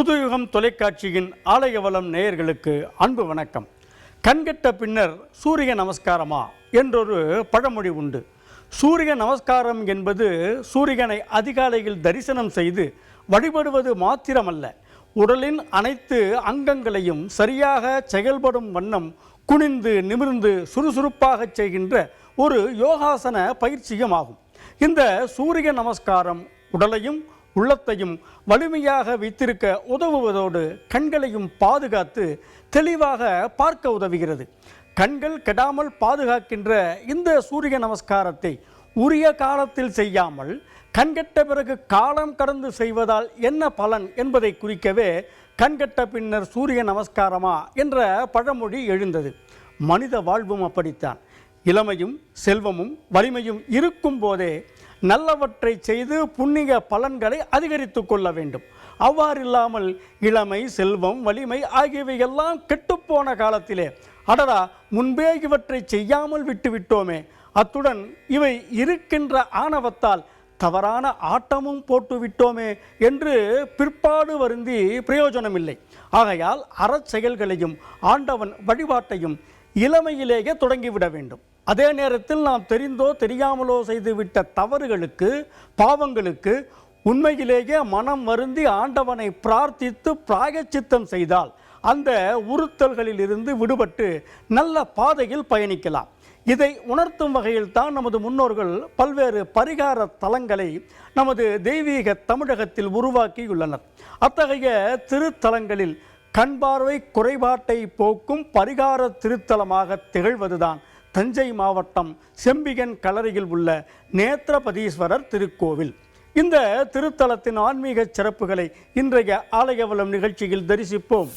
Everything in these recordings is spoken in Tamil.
புதுயுகம் தொலைக்காட்சியின் ஆலயவளம் நேயர்களுக்கு அன்பு வணக்கம். கண்கெட்ட பின்னர் சூரிய நமஸ்காரமா என்றொரு பழமொழி உண்டு. சூரிய நமஸ்காரம் என்பது சூரியனை அதிகாலையில் தரிசனம் செய்து வழிபடுவது மாத்திரமல்ல. உடலின் அனைத்து அங்கங்களையும் சரியாக செயல்படும் வண்ணம் குனிந்து நிமிர்ந்து சுறுசுறுப்பாகச் செய்கின்ற ஒரு யோகாசன பயிற்சியும் ஆகும். இந்த சூரிய நமஸ்காரம் உடலையும் உள்ளத்தையும் வலிமையாக வைத்திருக்க உதவுவதோடு கண்களையும் பாதுகாத்து தெளிவாக பார்க்க உதவுகிறது. கண்கள் கெடாமல் பாதுகாக்கின்ற இந்த சூரிய நமஸ்காரத்தை உரிய காலத்தில் செய்யாமல் கண்கெட்ட பிறகு காலம் கடந்து செய்வதால் என்ன பலன் என்பதை குறிக்கவே கண்கெட்ட பின்னர் சூரிய நமஸ்காரமா என்ற பழமொழி எழுந்தது. மனித வாழ்வும் அப்படித்தான். இளமையும் செல்வமும் வலிமையும் இருக்கும் போதே நல்லவற்றை செய்து புண்ணிய பலன்களை அதிகரித்து கொள்ள வேண்டும். அவ்வாறில்லாமல் இளமை செல்வம் வலிமை ஆகியவை எல்லாம் கெட்டுப்போன காலத்திலே அடடா முன்பே இவற்றை செய்யாமல் விட்டுவிட்டோமே. அத்துடன் இவை இருக்கின்ற ஆணவத்தால் தவறான ஆட்டமும் போட்டு விட்டோமே என்று பிற்பாடு வருந்தி பிரயோஜனமில்லை. ஆகையால் அறச்செயல்களையும் ஆண்டவன் வழிபாட்டையும் இளமையிலேயே தொடங்கிவிட வேண்டும். அதே நேரத்தில் நாம் தெரிந்தோ தெரியாமலோ செய்துவிட்ட தவறுகளுக்கு பாவங்களுக்கு உண்மையிலேயே மனம் வருந்தி ஆண்டவனை பிரார்த்தித்து பிராயச்சித்தம் செய்தால் அந்த உறுத்தல்களில் இருந்து விடுபட்டு நல்ல பாதையில் பயணிக்கலாம். இதை உணர்த்தும் வகையில் தான் நமது முன்னோர்கள் பல்வேறு பரிகார தலங்களை நமது தெய்வீக தமிழகத்தில் உருவாக்கியுள்ளனர். அத்தகைய திருத்தலங்களில் கண் பார்வை குறைபாட்டை போக்கும் பரிகார திருத்தலமாக திகழ்வதுதான் தஞ்சை மாவட்டம் செம்பிகன் கலரியில் உள்ள நேத்திரபதீஸ்வரர் திருக்கோவில். இந்த திருத்தலத்தின் ஆன்மீக சிறப்புகளை இன்றைய ஆலயவலம் நிகழ்ச்சியில் தரிசிப்போம்.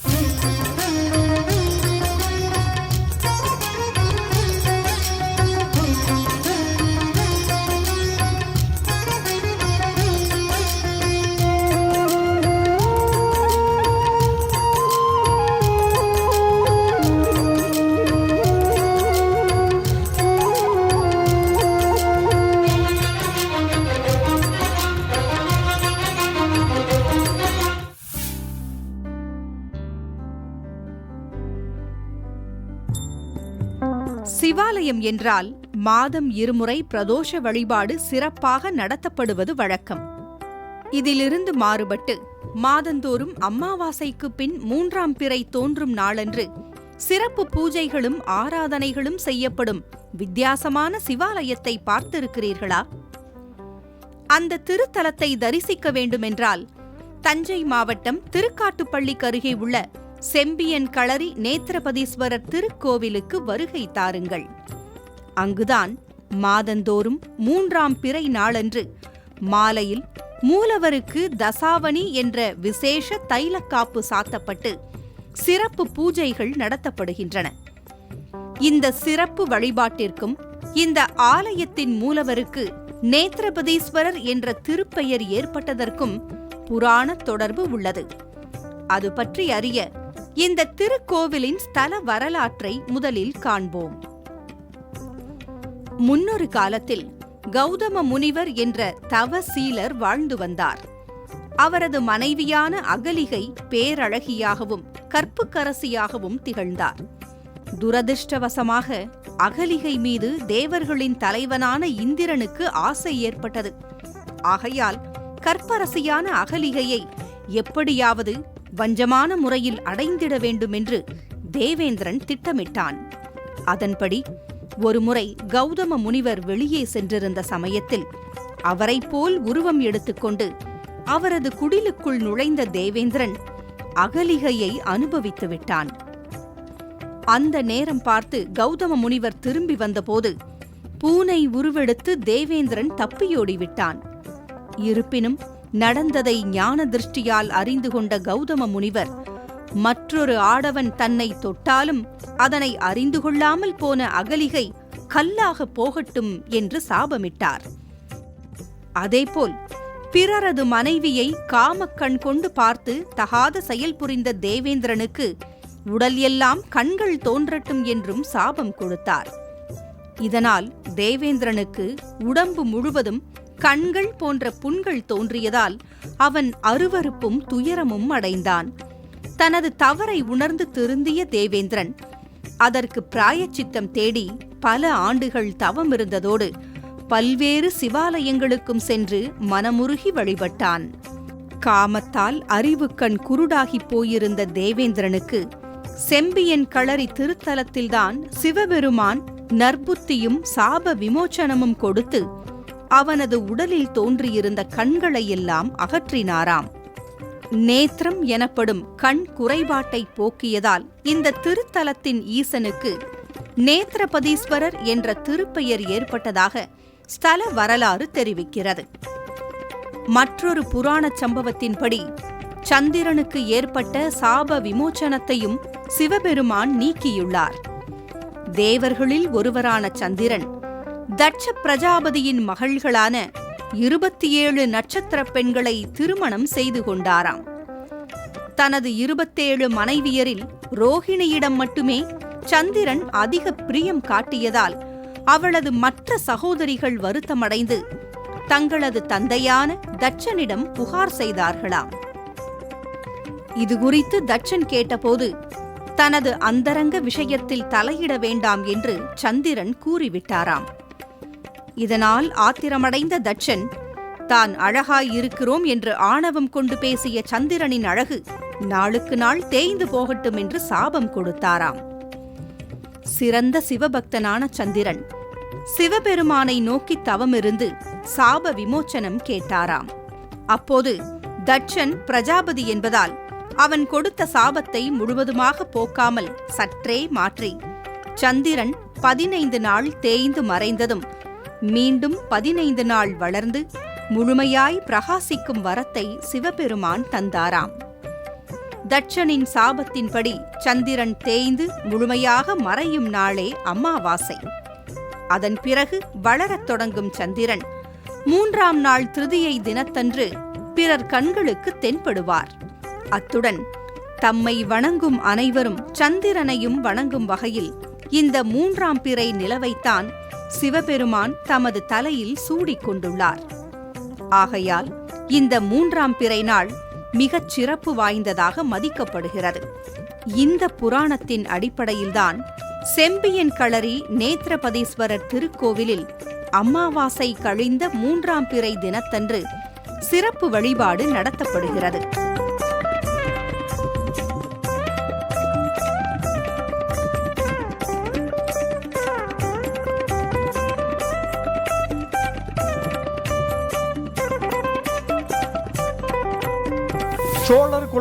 சிவாலயம் என்றால் மாதம் இருமுறை பிரதோஷ வழிபாடு சிறப்பாக நடத்தப்படுவது வழக்கம். இதிலிருந்து மாறுபட்டு மாதந்தோறும் அம்மாவாசைக்கு பின் மூன்றாம் பிறை தோன்றும் நாளன்று சிறப்பு பூஜைகளும் ஆராதனைகளும் செய்யப்படும் வித்தியாசமான சிவாலயத்தை பார்த்திருக்கிறீர்களா? அந்த திருத்தலத்தை தரிசிக்க வேண்டுமென்றால் தஞ்சை மாவட்டம் திருக்காட்டுப்பள்ளிக்கு அருகே உள்ள செம்பியன் களரி நேத்திரபதீஸ்வரர் திருக்கோவிலுக்கு வருகை தாருங்கள். அங்குதான் மாதந்தோறும் மூன்றாம் பிறை நாளன்று மாலையில் மூலவருக்கு தசாவணி என்ற விசேஷ தைலக்காப்பு சாத்தப்பட்டு சிறப்பு பூஜைகள் நடத்தப்படுகின்றன. இந்த சிறப்பு வழிபாட்டிற்கும் இந்த ஆலயத்தின் மூலவருக்கு நேத்திரபதீஸ்வரர் என்ற திருப்பெயர் ஏற்பட்டதற்கும் புராண தொடர்பு உள்ளது. அது பற்றி அறிய இந்த திருக்கோவிலின் ஸ்தல வரலாற்றை முதலில் காண்போம். முன்னொரு காலத்தில் கௌதம முனிவர் என்ற தவசீலர் வாழ்ந்து வந்தார். அவரது மனைவியான அகலிகை பேரழகியாகவும் கற்புக்கரசியாகவும் திகழ்ந்தார். துரதிர்ஷ்டவசமாக அகலிகை மீது தேவர்களின் தலைவனான இந்திரனுக்கு ஆசை ஏற்பட்டது. ஆகையால் கற்பரசியான அகலிகையை எப்படியாவது வஞ்சமான முறையில் அடைந்திட வேண்டுமென்று தேவேந்திரன் திட்டமிட்டான். அதன்படி ஒருமுறை கௌதம முனிவர் வெளியே சென்றிருந்த சமயத்தில் அவரைப் போல் உருவம் எடுத்துக்கொண்டு அவரது குடிலுக்குள் நுழைந்த தேவேந்திரன் அகலிகையை அனுபவித்து விட்டான். அந்த நேரம் பார்த்து கௌதம முனிவர் திரும்பி வந்தபோது பூனை உருவெடுத்து தேவேந்திரன் தப்பியோடி விட்டான் இருப்பினும் நடந்ததை ஞான திருஷ்டியால் அறிந்து கொண்ட கௌதம முனிவர் மற்றொரு ஆடவன் தன்னை தொட்டாலும் அதனை அறிந்து கொள்ளாமல் போன அகலிகை கல்லாக போகட்டும் என்று சாபமிட்டார். அதேபோல் பிறரது மனைவியை காமக்கண் கொண்டு பார்த்து தகாத செயல் புரிந்த தேவேந்திரனுக்கு உடல் எல்லாம் கண்கள் தோன்றட்டும் என்றும் சாபம் கொடுத்தார். இதனால் தேவேந்திரனுக்கு உடம்பு முழுவதும் கண்கள் போன்ற புண்கள் தோன்றியதால் அவன் அருவருப்பும் துயரமும் அடைந்தான். தனது தவறை உணர்ந்து திருந்திய தேவேந்திரன் அதற்கு பிராயச்சித்தம் தேடி பல ஆண்டுகள் தவம் இருந்ததோடு பல்வேறு சிவாலயங்களுக்கும் சென்று மனமுருகி வழிபட்டான். காமத்தால் அறிவுக்கண் குருடாகிப் போயிருந்த தேவேந்திரனுக்கு செம்பியன் களரி திருத்தலத்தில்தான் சிவபெருமான் நற்புத்தியும் சாப விமோச்சனமும் கொடுத்து அவனது உடலில் தோன்றியிருந்த கண்களையெல்லாம் அகற்றினாராம். நேத்திரம் எனப்படும் கண் குறைபாட்டை போக்கியதால் இந்த திருத்தலத்தின் ஈசனுக்கு நேத்திரபதீஸ்வரர் என்ற திருப்பெயர் ஏற்பட்டதாக ஸ்தல வரலாறு தெரிவிக்கிறது. மற்றொரு புராணச் சம்பவத்தின்படி சந்திரனுக்கு ஏற்பட்ட சாப விமோச்சனத்தையும் சிவபெருமான் நீக்கியுள்ளார். தேவர்களில் ஒருவரான சந்திரன் தட்ச பிரஜாபதியின் மகள்களான இருபத்தி ஏழு நட்சத்திர பெண்களை திருமணம் செய்து கொண்டாராம். தனது இருபத்தேழு மனைவியரில் ரோகிணியிடம் மட்டுமே சந்திரன் அதிக பிரியம் காட்டியதால் அவளது மற்ற சகோதரிகள் வருத்தமடைந்து தங்களது தந்தையான தட்சனிடம் புகார் செய்தார்களாம். இது குறித்து தட்சன் கேட்டபோது தனது அந்தரங்க விஷயத்தில் தலையிட வேண்டாம் என்று சந்திரன் கூறிவிட்டாராம். இதனால் ஆத்திரமடைந்த தட்சன் தான் அழகாயிருக்கிறோம் என்று ஆணவம் கொண்டு பேசிய சந்திரனின் அழகு நாளுக்கு நாள் தேய்ந்து போகட்டும் என்று சாபம் கொடுத்தாராம். சிறந்த சிவபக்தனான சந்திரன் சிவபெருமானை நோக்கி தவமிருந்து சாப விமோச்சனம் கேட்டாராம். அப்போது தட்சன் பிரஜாபதி என்பதால் அவன் கொடுத்த சாபத்தை முழுவதுமாக போக்காமல் சற்றே மாற்றி சந்திரன் பதினைந்து நாள் தேய்ந்து மறைந்ததும் மீண்டும் பதினைந்து நாள் வளர்ந்து முழுமையாய் பிரகாசிக்கும் வரத்தை சிவபெருமான் தந்தாராம். தட்சனின் சாபத்தின்படி சந்திரன் தேய்ந்து முழுமையாக மறையும் நாளே அமாவாசை. அதன் பிறகு வளரத் தொடங்கும் சந்திரன் மூன்றாம் நாள் திருதியை தினத்தன்று பிறர் கண்களுக்கு தென்படுவார். அத்துடன் தம்மை வணங்கும் அனைவரும் சந்திரனையும் வணங்கும் வகையில் இந்த மூன்றாம் பிறை நிலவைத்தான் சிவபெருமான் தமது தலையில் சூடிக் கொண்டுள்ளார் ஆகையால் இந்த மூன்றாம் பிறை நாள் மிகச் சிறப்பு வாய்ந்ததாக மதிக்கப்படுகிறது. இந்த புராணத்தின் அடிப்படையில்தான் செம்பியன் களரி நேத்திரபதீஸ்வரர் திருக்கோவிலில் அமாவாசை கழிந்த மூன்றாம் பிறை தினத்தன்று சிறப்பு வழிபாடு நடத்தப்படுகிறது.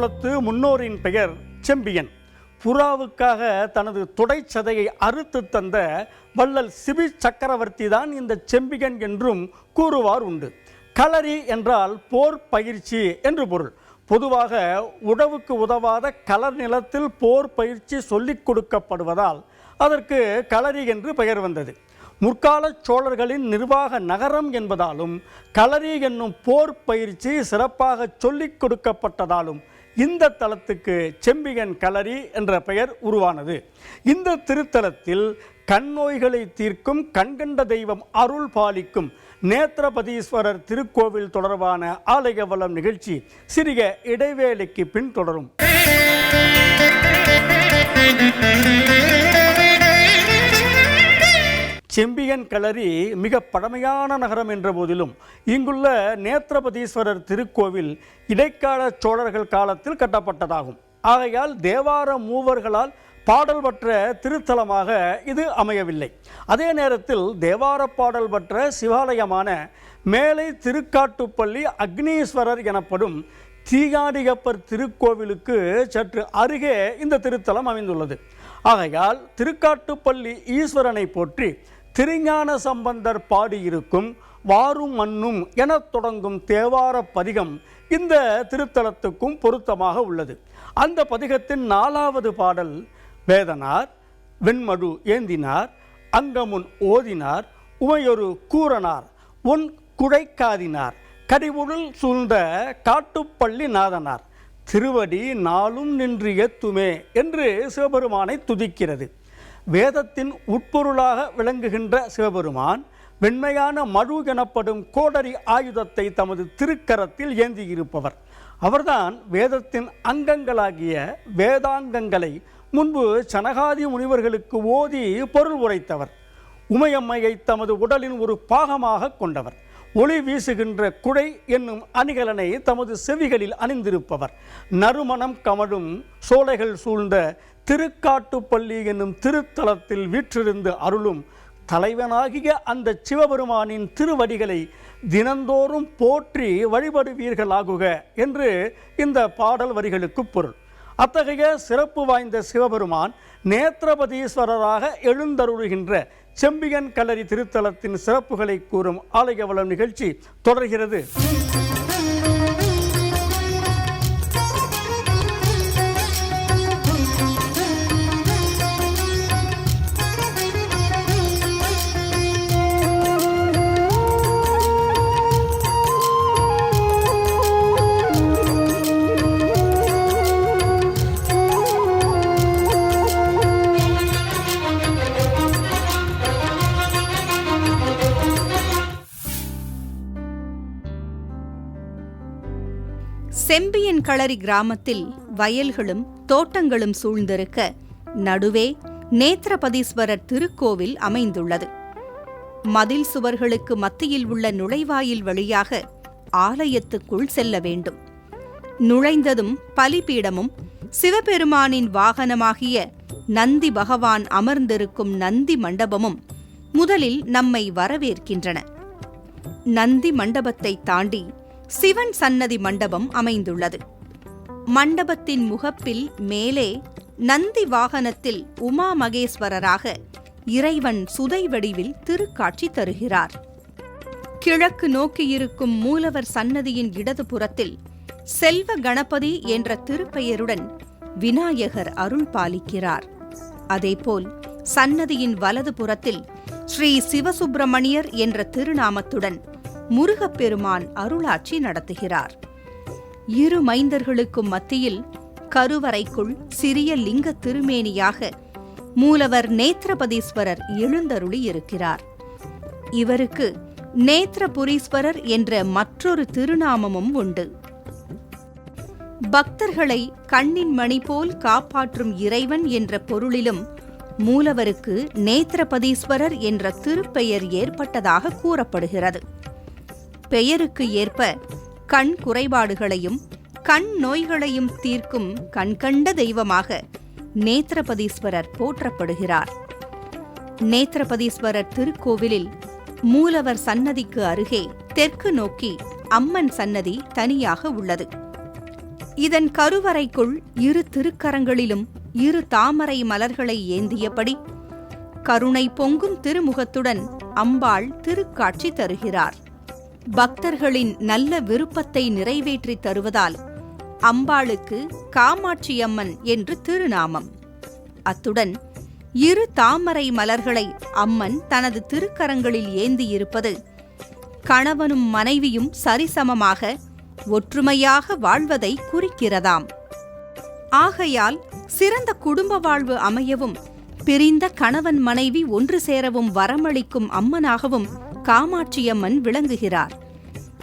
குலத்து முன்னோரின் பெயர் செம்பியன். புறாவுக்காக தனது துடைச்சதையை அறுத்து தந்த வள்ளல் சிபி சக்கரவர்த்தி தான் இந்த செம்பிகன் என்றும் கூறுவார் உண்டு. களரி என்றால் போர் பயிற்சி என்று பொருள். பொதுவாக உடவுக்கு உதவாத களர் நிலத்தில் போர் பயிற்சி சொல்லிக் கொடுக்கப்படுவதால் அதற்கு களரி என்று பெயர் வந்தது. முற்கால சோழர்களின் நிர்வாக நகரம் என்பதாலும் களரி என்னும் போர் பயிற்சி சிறப்பாக சொல்லிக் கொடுக்கப்பட்டதாலும் இந்த தலத்துக்கு செம்பிகன் களரி என்ற பெயர் உருவானது. இந்த திருத்தலத்தில் கண்ணோய்களை தீர்க்கும் கண்கண்ட தெய்வம் அருள் பாலிக்கும் நேத்திரபதீஸ்வரர் திருக்கோவில் தொடர்பான ஆலய வளம் நிகழ்ச்சி சிறிய இடைவேளைக்கு பின் தொடரும். செம்பியன் களரி மிக பழமையான நகரம் என்ற போதிலும் இங்குள்ள நேத்திரபதீஸ்வரர் திருக்கோவில் இடைக்கால சோழர்கள் காலத்தில் கட்டப்பட்டதாகும். ஆகையால் தேவார மூவர்களால் பாடல் பெற்ற திருத்தலமாக இது அமையவில்லை. அதே நேரத்தில் தேவார பாடல் பெற்ற சிவாலயமான மேலை திருக்காட்டுப்பள்ளி அக்னீஸ்வரர் எனப்படும் தீகாடிகப்பர் திருக்கோவிலுக்கு சற்று அருகே இந்த திருத்தலம் அமைந்துள்ளது. ஆகையால் திருக்காட்டுப்பள்ளி ஈஸ்வரனை போற்றி திருஞான சம்பந்தர் பாடியிருக்கும் வாரும் மண்ணும் எனத் தொடங்கும் தேவார பதிகம் இந்த திருத்தலத்துக்கும் பொருத்தமாக உள்ளது. அந்த பதிகத்தின் நாலாவது பாடல் வேதனார் வெண்மடு ஏந்தினார் அங்கமுன் ஓதினார் உமையொரு கூறனார் உன் குழைக்காதினார் கடிவுடல் சூழ்ந்த காட்டுப்பள்ளி நாதனார் திருவடி நாளும் நின்று எத்துமே என்று சிவபெருமானை துதிக்கிறது. வேதத்தின் உட்பொருளாக விளங்குகின்ற சிவபெருமான் வெண்மையான மழு எனப்படும் கோடரி ஆயுதத்தை தமது திருக்கரத்தில் ஏந்தியிருப்பவர். அவர்தான் வேதத்தின் அங்கங்களாகிய வேதாங்கங்களை முன்பு சனகாதி முனிவர்களுக்கு ஓதி பொருள் உரைத்தவர். உமையம்மையை தமது உடலின் ஒரு பாகமாக கொண்டவர். ஒளி வீசுகின்ற குடை என்னும் அணிகலனை தமது செவிகளில் அணிந்திருப்பவர். நறுமணம் கமழும் சோலைகள் சூழ்ந்த திருக்காட்டுப்பள்ளி என்னும் திருத்தலத்தில் வீற்றிருந்து அருளும் தலைவனாகிய அந்த சிவபெருமானின் திருவடிகளை தினந்தோறும் போற்றி வழிபடுவீர்களாகுக என்று இந்த பாடல் வரிகளுக்கு பொருள். அத்தகைய சிறப்பு வாய்ந்த சிவபெருமான் நேத்திரபதீஸ்வரராக எழுந்தருளுகின்ற செம்பியன் கல்லறி திருத்தலத்தின் சிறப்புகளை கூறும் ஆலயவளம் நிகழ்ச்சி தொடர்கிறது. செம்பியன் களரி கிராமத்தில் வயல்களும் தோட்டங்களும் சூழ்ந்திருக்க நடுவே நேத்திரபதீஸ்வரர் திருக்கோவில் அமைந்துள்ளது. மதில் சுவர்களுக்கு மத்தியில் உள்ள நுழைவாயில் வழியாக ஆலயத்துக்குள் செல்ல வேண்டும். நுழைந்ததும் பலிபீடமும் சிவபெருமானின் வாகனமாகிய நந்தி பகவான் அமர்ந்திருக்கும் நந்தி மண்டபமும் முதலில் நம்மை வரவேற்கின்றன. நந்தி மண்டபத்தை தாண்டி சிவன் சன்னதி மண்டபம் அமைந்துள்ளது. மண்டபத்தின் முகப்பில் மேலே நந்தி வாகனத்தில் உமா மகேஸ்வரராக இறைவன் சுதை வடிவில் திருக்காட்சி தருகிறார். கிழக்கு நோக்கியிருக்கும் மூலவர் சன்னதியின் இடது புறத்தில் செல்வ கணபதி என்ற திருப்பெயருடன் விநாயகர் அருள் பாலிக்கிறார். அதேபோல் சன்னதியின் வலது புறத்தில் ஸ்ரீ சிவசுப்பிரமணியர் என்ற திருநாமத்துடன் முருகப்பெருமான் அருளாட்சி நடத்துகிறார். இரு மைந்தர்களுக்கும் மத்தியில் கருவறைக்குள் சிறிய லிங்க திருமேனியாக மூலவர் நேத்திரபதீஸ்வரர் எழுந்தருளி இருக்கிறார். இவருக்கு நேத்திரபுரீஸ்வரர் என்ற மற்றொரு திருநாமமும் உண்டு. பக்தர்களை கண்ணின் மணி போல் காப்பாற்றும் இறைவன் என்ற பொருளிலும் மூலவருக்கு நேத்திரபதீஸ்வரர் என்ற திருப்பெயர் ஏற்பட்டதாக கூறப்படுகிறது. பெயருக்கு ஏற்ப கண் குறைபாடுகளையும் கண் நோய்களையும் தீர்க்கும் கண்கண்ட தெய்வமாக நேத்திரபதீஸ்வரர் போற்றப்படுகிறார். நேத்திரபதீஸ்வரர் திருக்கோவிலில் மூலவர் சன்னதிக்கு அருகே தெற்கு நோக்கி அம்மன் சன்னதி தனியாக உள்ளது. இதன் கருவறைக்குள் இரு திருக்கரங்களிலும் இரு தாமரை மலர்களை ஏந்தியபடி கருணை பொங்கும் திருமுகத்துடன் அம்பாள் திருக்காட்சி தருகிறார். பக்தர்களின் நல்ல விருப்பத்தை நிறைவேற்றி தருவதால் அம்பாளுக்கு காமாட்சியம்மன் என்று திருநாமம். அத்துடன் இரு தாமரை மலர்களை அம்மன் தனது திருக்கரங்களில் ஏந்தியிருப்பது கணவனும் மனைவியும் சரிசமமாக ஒற்றுமையாக வாழ்வதை குறிக்கிறதாம். ஆகையால் சிறந்த குடும்ப வாழ்வு அமையவும் பிரிந்த கணவன் மனைவி ஒன்று சேரவும் வரமளிக்கும் அம்மனாகவும் காமாட்சியம்மன் விளங்குகிறார்.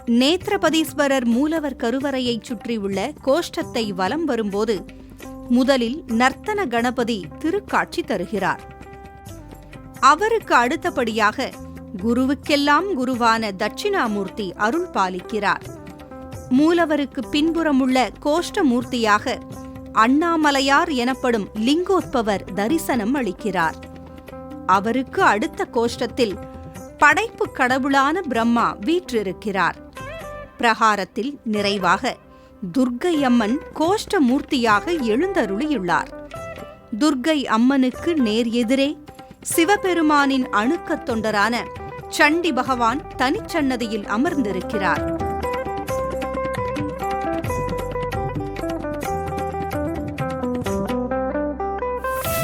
நேத்திரபதீஸ்வரர் மூலவர் கருவறையைச் சுற்றியுள்ள கோஷ்டத்தை வலம் வரும்போது முதலில் நர்த்தன கணபதி திருக்காட்சி தருகிறார். அவருக்கு அடுத்தபடியாக குருவுக்கெல்லாம் குருவான தட்சிணாமூர்த்தி அருள் பாலிக்கிறார். மூலவருக்கு பின்புறமுள்ள கோஷ்டமூர்த்தியாக அண்ணாமலையார் எனப்படும் லிங்கோத்பவர் தரிசனம் அளிக்கிறார். அவருக்கு அடுத்த கோஷ்டத்தில் படைப்பு கடவுளான பிரம்மா வீற்றிருக்கிறார். பிரகாரத்தில் நிறைவாக துர்க்கை அம்மன் கோஷ்ட மூர்த்தியாக எழுந்தருளியுள்ளார். துர்க்கை அம்மனுக்கு நேர் எதிரே சிவபெருமானின் அணுக்கத் தொண்டரான சண்டி பகவான் தனிச்சன்னதியில் அமர்ந்திருக்கிறார்.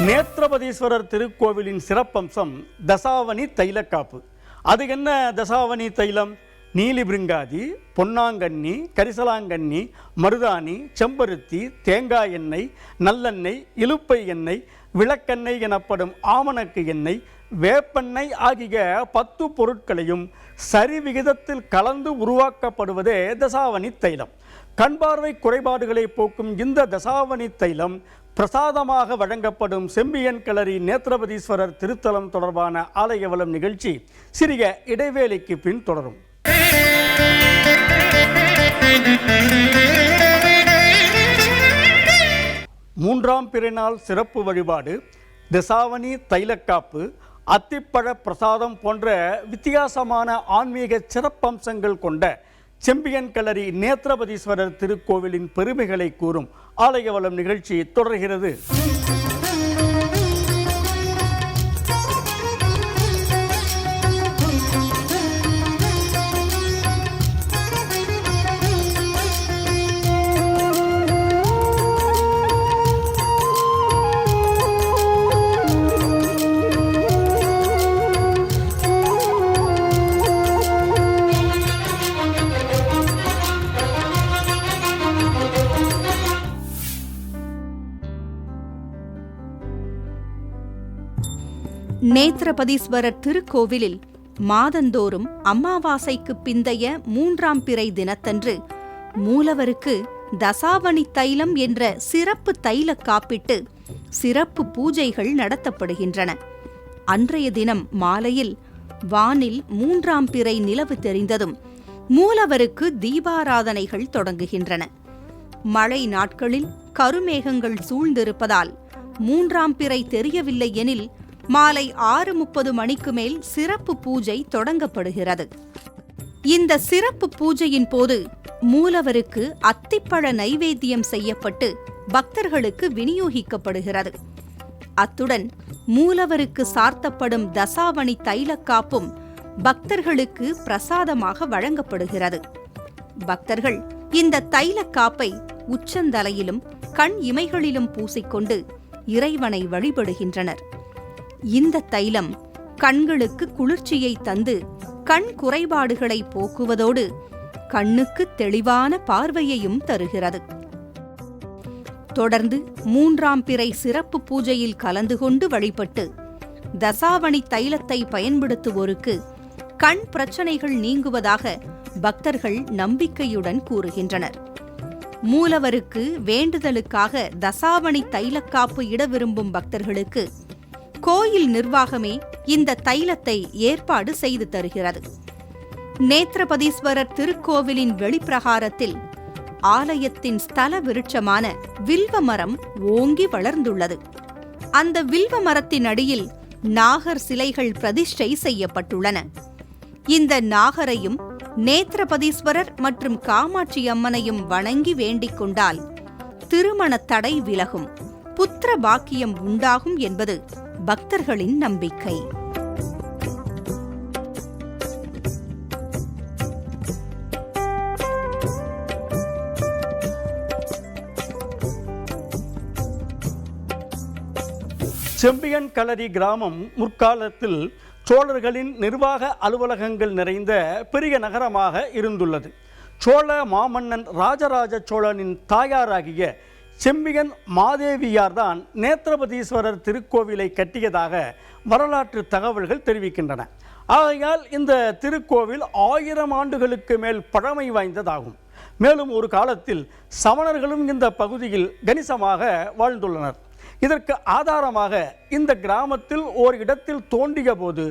நேத்ரபதீஸ்வரர் திருக்கோவிலின் சிறப்பம்சம் தசாவணி தைலக்காப்பு. அது என்ன தசாவணி தைலம்? நீலிபிருங்காதி பொன்னாங்கண்ணி கரிசலாங்கண்ணி மருதாணி செம்பருத்தி தேங்காய் எண்ணெய் நல்லெண்ணெய் இலுப்பை எண்ணெய் விளக்கெண்ணெய் எனப்படும் ஆமணக்கு எண்ணெய் வேப்பெண்ணெய் ஆகிய பத்து பொருட்களையும் சரிவிகிதத்தில் கலந்து உருவாக்கப்படுவதே தசாவணி தைலம். கண் பார்வை குறைபாடுகளை போக்கும் இந்த தசாவணி தைலம் பிரசாதமாக வழங்கப்படும் செம்பியன் கிளறி நேத்திரபதீஸ்வரர் திருத்தலம் தொடர்பான ஆலயவளம் நிகழ்ச்சி சிறிய இடைவேளைக்கு பின் தொடரும். மூன்றாம் பிறநாள் சிறப்பு வழிபாடு திசாவணி தைலக்காப்பு அத்திப்பழ பிரசாதம் போன்ற வித்தியாசமான ஆன்மீக சிறப்பம்சங்கள் கொண்ட செம்பியன் கலரி நேத்திரபதீஸ்வரர் திருக்கோவிலின் பெருமைகளை கூறும் ஆலய வளம் நிகழ்ச்சி தொடர்கிறது. நேத்திரபதீஸ்வரர் திருக்கோவிலில் மாதந்தோறும் அமாவாசைக்கு பிந்தைய மூன்றாம் பிறை தினத்தன்று மூலவருக்கு தசாவணி தைலம் என்ற சிறப்பு தைல காப்பிட்டு சிறப்பு பூஜைகள் நடத்தப்படுகின்றன. அன்றைய தினம் மாலையில் வானில் மூன்றாம் பிறை நிலவு தெரிந்ததும் மூலவருக்கு தீபாராதனைகள் தொடங்குகின்றன. மழை நாட்களில் கருமேகங்கள் சூழ்ந்திருப்பதால் மூன்றாம் பிறை தெரியவில்லை எனில் மாலை ஆறு முப்பது மணிக்கு மேல் சிறப்பு பூஜை தொடங்கப்படுகிறது. இந்த சிறப்பு பூஜையின் போது மூலவருக்கு அத்திப்பழ நைவேத்தியம் செய்யப்பட்டு பக்தர்களுக்கு விநியோகிக்கப்படுகிறது. அத்துடன் மூலவருக்கு சார்த்தப்படும் தசாவணி தைலக்காப்பும் பக்தர்களுக்கு பிரசாதமாக வழங்கப்படுகிறது. பக்தர்கள் இந்த தைலக்காப்பை உச்சந்தலையிலும் கண் இமைகளிலும் பூசிக்கொண்டு இறைவனை வழிபடுகின்றனர். இந்த தைலம் கண்களுக்கு குளிர்ச்சியை தந்து கண் குறைபாடுகளை போக்குவதோடு கண்ணுக்கு தெளிவான பார்வையையும் தருகிறது. தொடர்ந்து மூன்றாம் பிறை சிறப்பு பூஜையில் கலந்து கொண்டு வழிபட்டு தசாவணி தைலத்தை பயன்படுத்துவோருக்கு கண் பிரச்சனைகள் நீங்குவதாக பக்தர்கள் நம்பிக்கையுடன் கூறுகின்றனர். மூலவருக்கு வேண்டுதலுக்காக தசாவணி தைலக்காப்பு இட விரும்பும் பக்தர்களுக்கு கோயில் நிர்வாகமே இந்த தைலத்தை ஏற்பாடு செய்து தருகிறது. நேத்திரபதீஸ்வரர் திருக்கோவிலின் வெளிப்பிரகாரத்தில் ஆலயத்தின் ஸ்தல விருட்சமான வில்வ மரம் ஓங்கி வளர்ந்துள்ளது. அந்த வில்வ மரத்தின் அடியில் நாகர் சிலைகள் பிரதிஷ்டை செய்யப்பட்டுள்ளன. இந்த நாகரையும் நேத்திரபதீஸ்வரர் மற்றும் காமாட்சி அம்மனையும் வணங்கி வேண்டிக் கொண்டால் திருமண தடை விலகும் புத்திர பாக்கியம் உண்டாகும் என்பது பக்தர்களின் நம்பிக்கை. செம்பியன் களரி கிராமம் முற்காலத்தில் சோழர்களின் நிர்வாக அலுவலகங்கள் நிறைந்த பெரிய நகரமாக இருந்துள்ளது. சோழ மாமன்னன் ராஜராஜ சோழனின் தாயாராகிய செம்பிகன் மாதேவியார் தான் நேத்திரபதீஸ்வரர் திருக்கோவிலை கட்டியதாக வரலாற்று தகவல்கள் தெரிவிக்கின்றன. ஆகையால் இந்த திருக்கோவில் ஆயிரம் ஆண்டுகளுக்கு மேல் பழமை வாய்ந்ததாகும். மேலும் ஒரு காலத்தில் சமணர்களும் இந்த பகுதியில் கணிசமாக வாழ்ந்துள்ளனர். இதற்கு ஆதாரமாக இந்த கிராமத்தில் ஓர் இடத்தில் தோண்டிய போது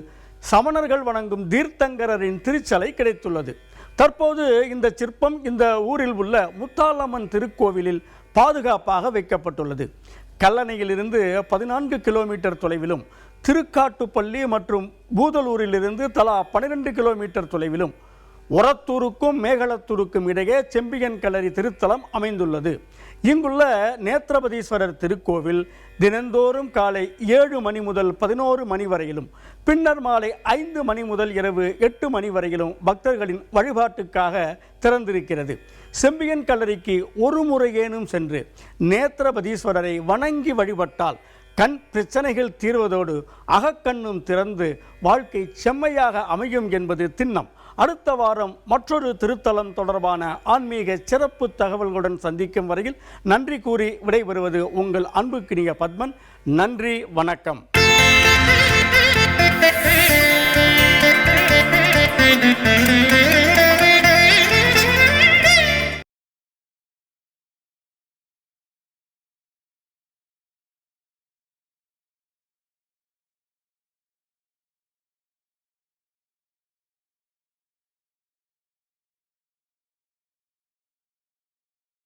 சமணர்கள் வணங்கும் தீர்த்தங்கரரின் திருச்சலை கிடைத்துள்ளது. தற்போது இந்த சிற்பம் இந்த ஊரில் உள்ள முத்தாலம்மன் திருக்கோவிலில் பாதுகாப்பாக வைக்கப்பட்டுள்ளது. கல்லணையிலிருந்து பதினான்கு கிலோமீட்டர் தொலைவிலும் திருக்காட்டுப்பள்ளி மற்றும் பூதலூரிலிருந்து தலா பன்னிரெண்டு கிலோமீட்டர் தொலைவிலும் ஒரத்தூருக்கும் மேகலத்தூருக்கும் இடையே செம்பியன் கல்லறி திருத்தலம் அமைந்துள்ளது. இங்குள்ள நேத்திரபதீஸ்வரர் திருக்கோவில் தினந்தோறும் காலை ஏழு மணி முதல் பதினோரு மணி வரையிலும் பின்னர் மாலை ஐந்து மணி முதல் இரவு எட்டு மணி வரையிலும் பக்தர்களின் வழிபாட்டுக்காக திறந்திருக்கிறது. செம்பியன் கல்லறைக்கு ஒரு முறையேனும் சென்று நேத்திரபதீஸ்வரரை வணங்கி வழிபட்டால் கண் பிரச்சனைகள் தீர்வதோடு அகக்கண்ணும் திறந்து வாழ்க்கை செம்மையாக அமையும் என்பது திண்ணம். அடுத்த வாரம் மற்றொரு திருத்தலம் தொடர்பான ஆன்மீக சிறப்பு தகவல்களுடன் சந்திக்கும் வரையில் நன்றி கூறி விடைபெறுவது உங்கள் அன்புக்கினிய பத்மன். நன்றி வணக்கம்.